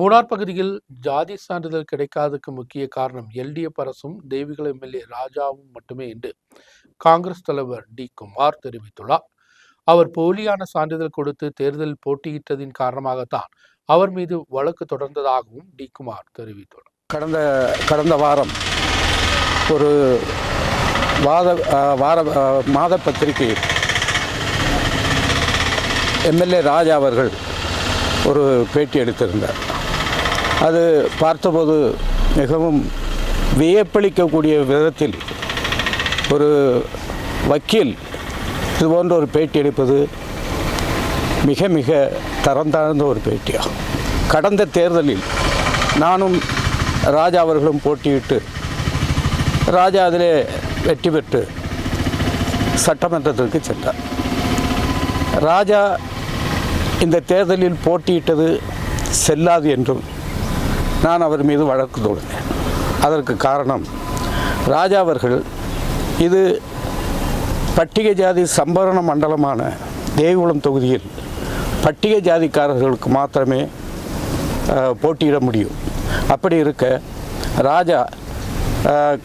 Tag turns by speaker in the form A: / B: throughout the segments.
A: மூணார் பகுதியில் ஜாதி சான்றிதழ் கிடைக்காததுக்கு முக்கிய காரணம் எல்டிஎஃப் அரசும் தெய்வீக எம்எல்ஏ ராஜாவும் மட்டுமே என்று காங்கிரஸ் தலைவர் டி. குமார் தெரிவித்துள்ளார். அவர் போலியான சான்றிதழ் கொடுத்து தேர்தலில் போட்டியிட்டதின் காரணமாகத்தான் அவர் மீது வழக்கு தொடர்ந்ததாகவும் டி. குமார் தெரிவித்துள்ளார்.
B: கடந்த கடந்த வாரம் ஒரு வாத வார மாத பத்திரிகையில் எம்எல்ஏ ராஜா அவர்கள் ஒரு பேட்டி எடுத்திருந்தார் அது பார்த்தபோது மிகவும் வியப்பளிக்கக்கூடிய விதத்தில் ஒரு வக்கீல் இது போன்ற ஒரு பேட்டி எடுப்பது மிக மிக தரம் தாழ்ந்த ஒரு பேட்டியாகும். கடந்த தேர்தலில் நானும் ராஜா அவர்களும் போட்டியிட்டு ராஜா அதிலே வெற்றி பெற்று சட்டமன்றத்திற்கு சென்றார். ராஜா இந்த தேர்தலில் போட்டியிட்டது செல்லாது என்றும் நான் அவர் மீது வழக்கு தொடுத்தேன். அதற்கு காரணம் ராஜா அவர்கள் இது பட்டிகை ஜாதி சம்பரண மண்டலமான தேவிகுளம் தொகுதியில் பட்டிகை ஜாதிக்காரர்களுக்கு மாத்திரமே போட்டியிட முடியும். அப்படி இருக்க ராஜா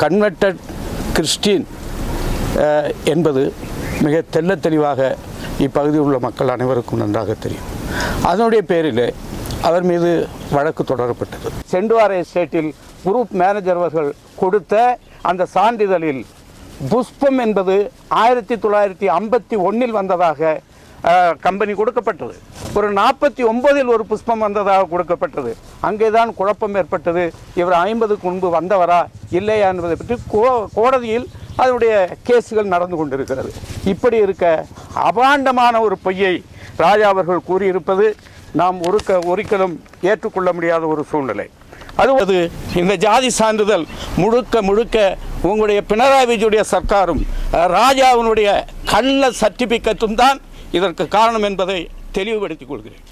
B: கன்வெர்டட் கிறிஸ்டின் என்பது மிக தெல்ல தெளிவாக இப்பகுதியில் உள்ள மக்கள் அனைவருக்கும் நன்றாக தெரியும். அதனுடைய பேரில் அவர் மீது வழக்கு தொடரப்பட்டது. செண்டுவார எஸ்டேட்டில் குரூப் மேனேஜர் அவர்கள் கொடுத்த அந்த சான்றிதழில் புஷ்பம் என்பது ஆயிரத்தி தொள்ளாயிரத்தி ஐம்பத்தி ஒன்றில் வந்ததாக கம்பெனி கொடுக்கப்பட்டது. ஒரு நாற்பத்தி ஒன்பதில் ஒரு புஷ்பம் வந்ததாக கொடுக்கப்பட்டது. அங்கேதான் குழப்பம் ஏற்பட்டது. இவர் ஐம்பதுக்கு முன்பு வந்தவரா இல்லையா என்பதை பற்றி கோ கோடதியில் அதனுடைய கேஸுகள் நடந்து கொண்டிருக்கிறது. இப்படி இருக்க அபாண்டமான ஒரு பொய்யை ராஜா அவர்கள் கூறியிருப்பது நாம் ஒருக்க ஒருக்கலும் ஏற்றுக்கொள்ள முடியாத ஒரு சூழ்நிலை. அது இந்த ஜாதி சான்றிதழ் முழுக்க முழுக்க உங்களுடைய பினராயி விஜயுடைய சர்க்காரும் ராஜாவினுடைய கள்ள சர்டிபிகேட்டும் தான் இதற்கு காரணம் என்பதை தெளிவுபடுத்திக் கொள்கிறேன்.